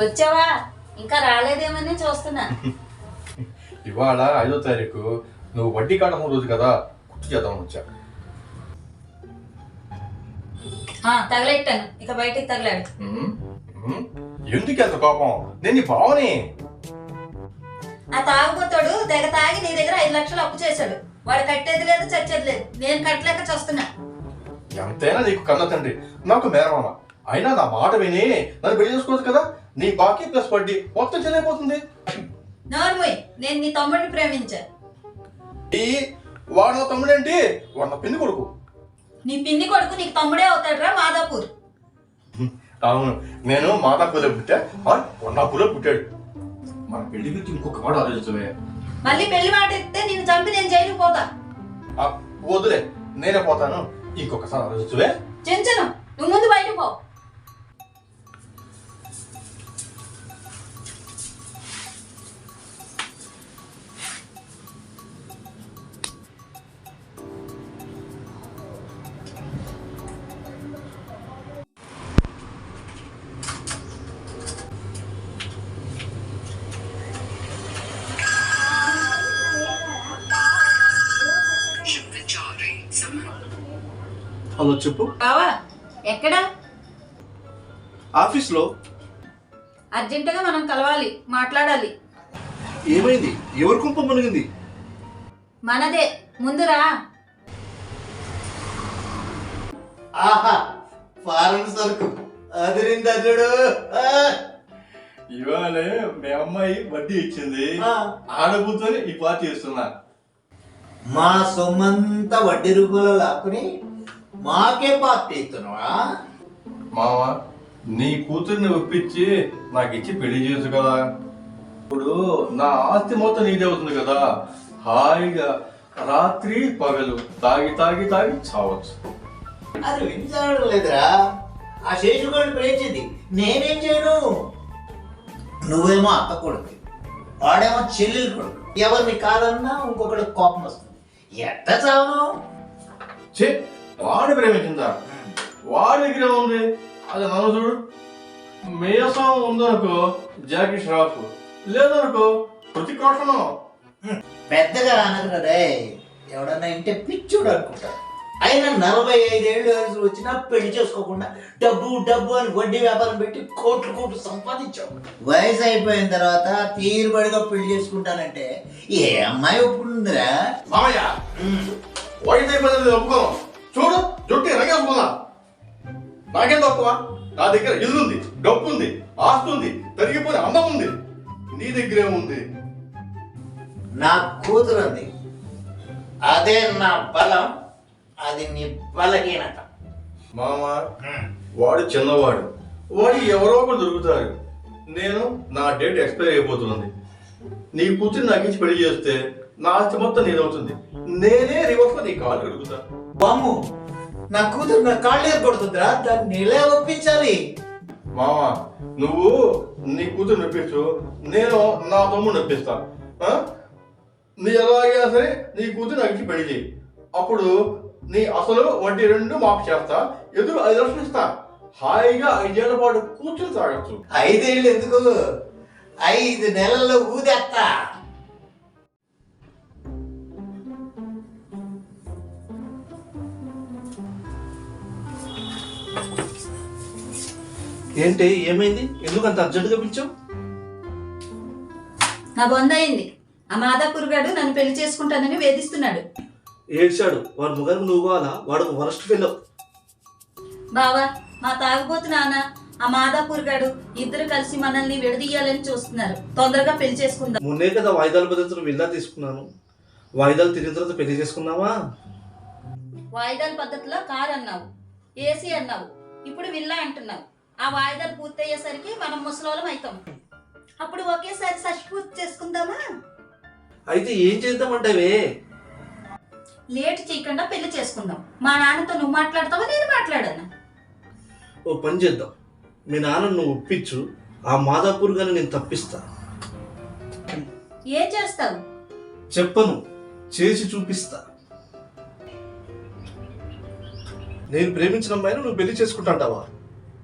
వచ్చావా? ఇంకా రాలేదేమని చూస్తున్నా. ఇవాళ ఐదో తారీఖు. నువ్వు వడ్డీ కట్టడం రోజు కదా గుర్తు చేద్దామని వచ్చా. ఆ, తగలెట్టాను. ఇక బయటికి తగలాడు. ఎందుకు ఎంత కోపం? నేను బావని ఆ తాగుబోతాడు తెగ తాగి నీ దగ్గర ఐదు లక్షలు అప్పు చేశాడు. వాడు కట్టేది లేదు చచ్చేది లేదు. నేను కట్టలేక చూస్తున్నా. ఎంతైనా నీకు కన్న తండ్రి నాకు మేనమామ. అయినా నా మాట విని నన్ను పెళ్ళి చేసుకోవచ్చు కదా? నీ బాకీ ప్లస్ వడ్డీ మొత్తం చెల్లిపోతుంది నోర్మోయ్ నేను నీ తమ్ముడిని ప్రేమించా. ఈ వాడు నా తమ్ముడేంటి? వాడు నా పిన్ని కొడుకు. నీ పిన్ని కొడుకు నీకు తమ్ముడే అవుతాడురా మాదాపూర్. అవును నేను మాతాపూర్లో పుట్టా. వాడు వన్నాపూర్లో పుట్టాడు. మన పెళ్ళి గురించి ఇంకొక మాట ఆలోచించవే. మళ్ళీ పెళ్ళి మాట ఎత్తే నిన్ను చంపి నేను జైలుకి పోతా. వదిలే నేనే పోతాను. ఇంకొకసారి ఆలోచించవే. చెంచను నువ్వు ముందు బయటకు పో. హలో చెప్పు. బావా ఎక్కడా? ఆఫీస్లో. అర్జెంటుగా మనం కలవాలి మాట్లాడాలి. ఏమైంది? ఎవరి కుంప మునిగింది? మనదే ముందురా ఆహా ఫారెన్ సరుకు. అదిరింది అల్లుడు ఆ, ఇవాళ మీ అమ్మాయి వడ్డీ ఇచ్చింది. ఆ. ఆడబుతోని ఈ పార్టీ ఇస్తున్నా మా సొమ్మంతా వడ్డీ రూపంలో లాక్కుని మాకే పార్టీ ఇస్తున్నావా? మామ నీ కూతుర్ని ఒప్పించి నాకు ఇచ్చి పెళ్ళి చేయొచ్చు కదా. ఇప్పుడు నా ఆస్తి మొత్తం నీదే అవుతుంది కదా. హాయిగా రాత్రి పగలు తాగి తాగి తాగి చావచ్చు. అది వినిచాడడం లేదురా. ఆ శేషుగాడిని ప్రేమించింది. నేనేం చేయను? నువ్వేమో అత్త కొడుకు. వాడేమో చెల్లెలు కొడుకు. ఎవరిని కాదన్నా ఇంకొకటి కోపం వస్తుంది. ఎట్ట చావను? చే వాడు ప్రేమించిందా? వాడి దగ్గర ఉంది. అది నన్ను చూడు. మేసం ఉందనుకో జాకీ ష్రాఫ్. లేదనుకో ప్రతి కోటను పెద్దగా అనదురా రే. ఎవడన్నా ఇంటే పిచ్చుడు అనుకుంటాడు అయినా నలభై ఐదేళ్ళు వయసు వచ్చినా పెళ్ళి చేసుకోకుండా డబ్బు డబ్బు అని వడ్డీ వ్యాపారం పెట్టి కోట్లు కోట్లు సంపాదించావు. వయసు అయిపోయిన తర్వాత తీరుబడిగా పెళ్ళి చేసుకుంటానంటే ఏ అమ్మాయి ఒప్పుకుంటుందిరా? మామయ్య వాడితే అయిపోయింది ఒప్పుకోను. తక్కువ? నా దగ్గర ఇల్లు ఉంది డబ్బు ఉంది ఆస్తి ఉంది తరిగిపోయిన అందం ఉంది నీ దగ్గరే ఉంది నా కూతురు ఉంది అదే నా బలం అది నీ బలహీనత. మామ వాడు చిన్నవాడు. వాడు ఎవరో ఒకరు దొరుకుతారు. నేను నా డేట్ ఎక్స్పైర్ అయిపోతుంది నీ కూతురు నాకు ఇచ్చి పెళ్ళి చేస్తే నా ఆస్తి మొత్తం నీదవుతుంది నేనే రివర్స్ నీ కాలు అడుగుతా బామ్ము నా కూతురు నా కాళ్ళే కొడుతుందిరా దాన్ని నీళ్ళే ఒప్పించాలి. మామ నువ్వు నీ కూతురు నొప్పించు నేను నా తమ్ముడు నొప్పిస్తా. ఆ? నీ ఎలాగైనా సరే నీ కూతురు నాకు ఇచ్చి పెళ్ళి చేయి. అప్పుడు నీ అసలు వడ్డీ రెండు మాఫ్ చేస్తా ఎదురు ఐదు లక్షలు ఇస్తా. హాయిగా ఐదేళ్ళ పాటు కూర్చుని తాగొచ్చు. ఐదేళ్ళు ఎందుకు? ఐదు నెలల్లో ఊదేస్తా ఏంటి ఏమైంది? ఎందుకు అంత అర్జెంటుగా పిలిచావు? నా బొంద అయింది. ఆ మాదాపూర్ గాడు నన్ను పెళ్ళి చేసుకుంటానని వేధిస్తున్నాడు. ఏడ్చాడు. వాడు ముగారికి నువ్వు కావాలా వాడు వరస్ట్ ఫెలో. బావా మా తాగుబోతు నాన్న ఆ మాదాపూర్ గాడు ఇద్దరు కలిసి మనల్ని విడదీయాలని చూస్తున్నారు. తొందరగా పెళ్ళి చేసుకుందాం. మొన్నే కదా వాయిదాల పద్ధతిలో విల్లా తీసుకున్నాను. వాయిదాలు తిరిగిన తర్వాత పెళ్ళి చేసుకున్నావా వాయిదాల పద్ధతిలో కార్ అన్నావు ఏసీ అన్నావు. ఇప్పుడు విల్లా అంటున్నావు. ఆ వాయిదాలు పూర్తయ్యేసరికి మనం ముసలోళం అవుతాం. అప్పుడు ఒకేసారి సష్పూర్తి చేసుకుందామా? అయితే ఏం చేద్దామంటావే? లేట్ చేయకుండా పెళ్ళి చేసుకుందాం. మా నాన్నతో నువ్వు మాట్లాడతావా నేను మాట్లాడను? ఓ పని చేద్దాం. మీ నాన్న నువ్వు ఒప్పించు. ఆ మాదాపూర్ గాని నేను తప్పిస్తా. ఏం చేస్తావు? చెప్పను. చేసి చూపిస్తా. నేను ప్రేమించిన అమ్మాయిని నువ్వు పెళ్ళి చేసుకుంటాంటావా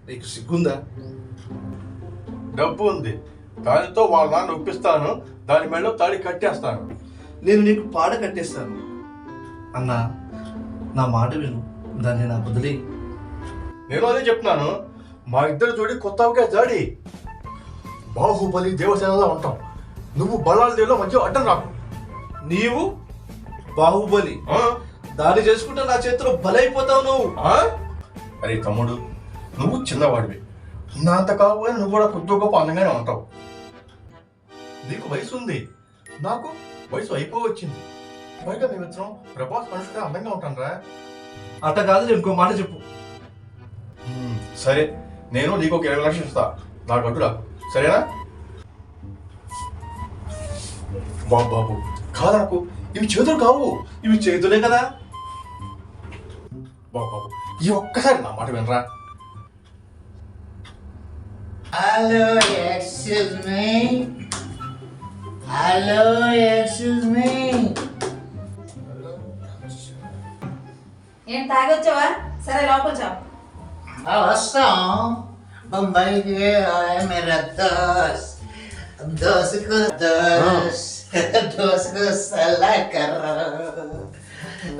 నీకు సిగ్గుందా? డబ్బు ఉంది. దానితో వాళ్ళ నాన్న ఒప్పిస్తాను. దాని మెడలో తాడి కట్టేస్తాను. నేను నీకు పాడ కట్టేస్తాను. అన్నా నా మాట విను. దాన్ని నా బదిలీ. నేను అదే చెప్తున్నాను. మా ఇద్దరు జోడి కొత్తగా జాడి. బాహుబలి దేవసేనలో ఉంటాం. నువ్వు బలాల దేవులో మధ్య అడ్డం రాకు. నీవు బాహుబలి. ఆ? దాన్ని చేసుకుంటే నా చేతిలో బలైపోతావు నువ్వు. ఆ? అరే తమ్ముడు నువ్వు చిన్నవాడివి. నా అంత కాకపోయినా నువ్వు కూడా కొద్ది గొప్ప అందంగానే ఉంటావు. నీకు వయసు ఉంది. నాకు వయసు అయిపోవచ్చింది. పైగా మేమిద్దరం ప్రభాస్ మనుషుగా అందంగా ఉంటాను రా అట్ట కాదు ఇంకో మాట చెప్పు. సరే. నేను నీకు ఒక ఇరవై లక్షలు ఇస్తా. నాకు అడ్డురా సరేనా? బాబు బాబు. నాకు ఇవి చేతులు కావు. ఇవి చేతులే కదా. బాబు బాబు ఈ ఒక్కసారి నా మాట వినరా? Hello excuse me hello excuse me ఏం తాగొచ్చావా? సరే లోపల చావు వస్తాం. బొంబాయికి మేరా దోస్ దోసుకు దోస్ దోసుకు సలా కర్ర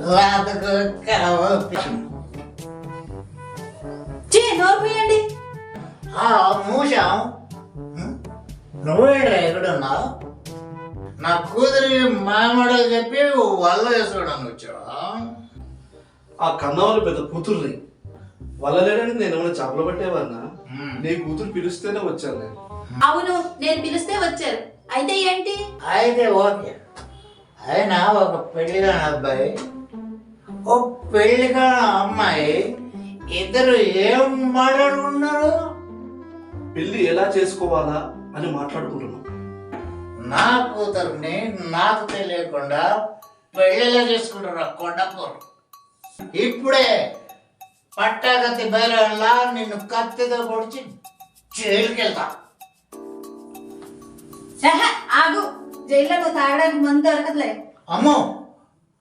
రాతకు కావపి చీ నోరు మూషం నువ్వేడా ఎక్కడున్నావు నా కూతురి మామడలు చెప్పి వల్ల వేసుకోవడానికి వచ్చావా? ఆ కన్నవాళ్ళు పెద్ద కూతుర్ని. వల్లలేడానికి నేను ఏమైనా చేపలు పట్టేవాడినా? నీ కూతురు పిలిస్తేనే వచ్చాను నేను. అవును నేను పిలిస్తే వచ్చారు. అయితే ఏంటి? అయితే ఓకే. అయినా ఒక పెళ్ళిగా అబ్బాయి ఓ పెళ్ళిగా అమ్మాయి ఇద్దరు ఏం మాట్లాడుకున్నారు? పెళ్ళి ఎలా చేసుకోవాలా అని మాట్లాడుకుంటున్నాం. నా కూతుర్ని నాకు తెలియకుండా పెళ్ళిలా చేసుకుంటారు కొండపూర్ ఇప్పుడే పట్టాకత్తి బయలులా నిన్ను కత్తితో పొడిచి జైలుకి వెళ్తా ఆహా, ఆగు. జైల్లో తాగడానికి మందు దొరకదులే. అమ్మో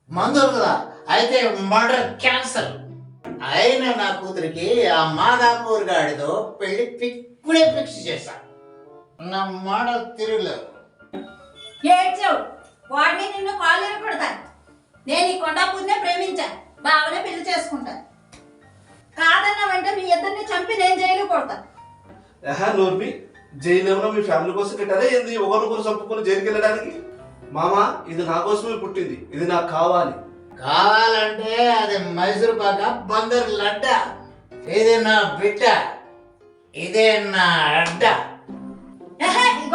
మందు కదా అయితే మర్డర్ క్యాన్సర్ అయినా నా కూతురికి ఆ మాదాపూర్ గాడితో పెళ్ళి పిక్కుడే ఫిక్స్ చేశా. నా మాట తిరగలేదు ఏడ్చావు వాడిని నిన్ను కాళ్ళు కొడతా నేను ఈ కొండాపూర్నే ప్రేమించా. బావనే పెళ్ళి చేసుకుంటా. కాదన్నావంటే మీ ఇద్దరిని చంపి నేను జైలు కొడతా. ఏహా నోర్మి జైలు ఏమన్నా మీ ఫ్యామిలీ కోసం కట్టారా? ఏంది? ఒకరినొకరు చంపుకొని జైలుకి వెళ్ళడానికి మామ ఇది నా కోసమే పుట్టింది. ఇది నాకు కావాలి. కావాలంటే అది మైసూర్ పాక బందర్ లడ్డ. ఇది నా బిడ్డ. ఇదే నా అడ్డ.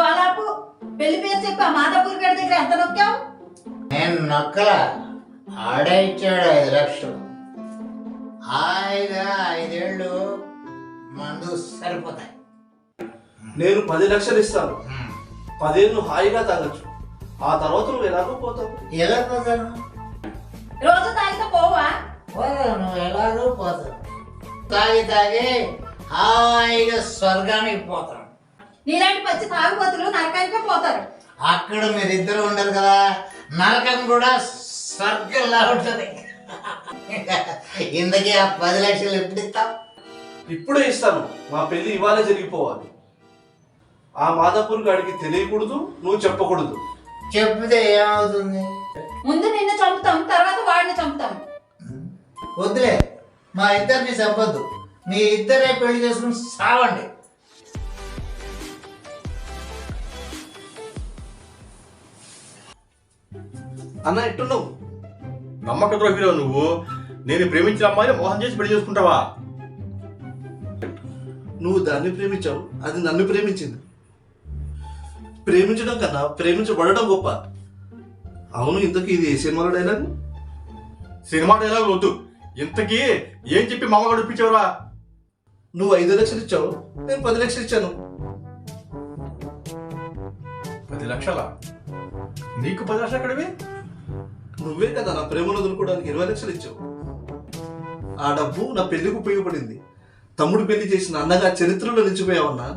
గోలాపు పెళ్ళి పేరు చెప్పి ఆ మాధవపూర్ గడి దగ్గర ఎంత నొక్కావు? నేను నొక్కల. ఆడే ఇచ్చాడు ఐదు లక్షలు. హాయిగా ఐదేళ్ళు మందు సరిపోతాయి. నేను పది లక్షలు ఇస్తాను. పదేళ్ళు హాయిగా తాగొచ్చు. ఆ తర్వాత నువ్వు ఎలాగో పోతావు. ఎలా పోతాను? రోజు తాగితే పోవా? నువ్వు ఎలాగో పోతావు తాగి తాగి హాయిగా స్వర్గానికి పోతాను నీలాంటి పచ్చి తాగుబోతులు నరకానికే పోతారు. అక్కడ మీరిద్దరు ఉండరు కదా? నరకం కూడా స్వర్గంలా ఉంటుంది. ఇంతకీ ఆ పది లక్షలు ఎప్పుడు ఇస్తావు? ఇప్పుడే ఇస్తాను. మా పెళ్ళి ఇవాళే జరిగిపోవాలి. ఆ మాదాపూర్ గాడికి తెలియకూడదు నువ్వు చెప్పకూడదు. చెప్తే ఏమవుతుంది? ముందు నిన్ను చంపుతాం తర్వాత వాడిని చంపుతాం. వద్దులే. మా ఇద్దరిని చెప్పొద్దు మీ ఇద్దరే పెళ్ళి చేసుకుని సావండి. అన్న ఎట్టున్నావు? నమ్మక ద్రోహిలో నువ్వు. నేను ప్రేమించిన అమ్మాయిని మోసం చేసి పెళ్ళి చేసుకుంటావా? నువ్వు దాన్ని ప్రేమించావు అది నన్ను ప్రేమించింది. ప్రేమించడం కన్నా ప్రేమించబడడం గొప్ప. అవును ఇంతకీ ఇది ఏ సినిమాలో డైలాగ్ సినిమా డైలాగ్ వద్దు. ఇంతకీ ఏం చెప్పి మామగాడు ఇప్పించావురా నువ్వు ఐదు లక్షలు ఇచ్చావు నేను పది లక్షలు ఇచ్చాను. పది లక్షల? నీకు పది లక్షలు ఎక్కడివి? నువ్వే కదా నా ప్రేమను వదులుకోవడానికి ఇరవై లక్షలు ఇచ్చావు. ఆ డబ్బు నా పెళ్ళికి ఉపయోగపడింది. తమ్ముడు పెళ్ళి చేసిన అన్నగా చరిత్రలో నిలిచిపోయావన్నా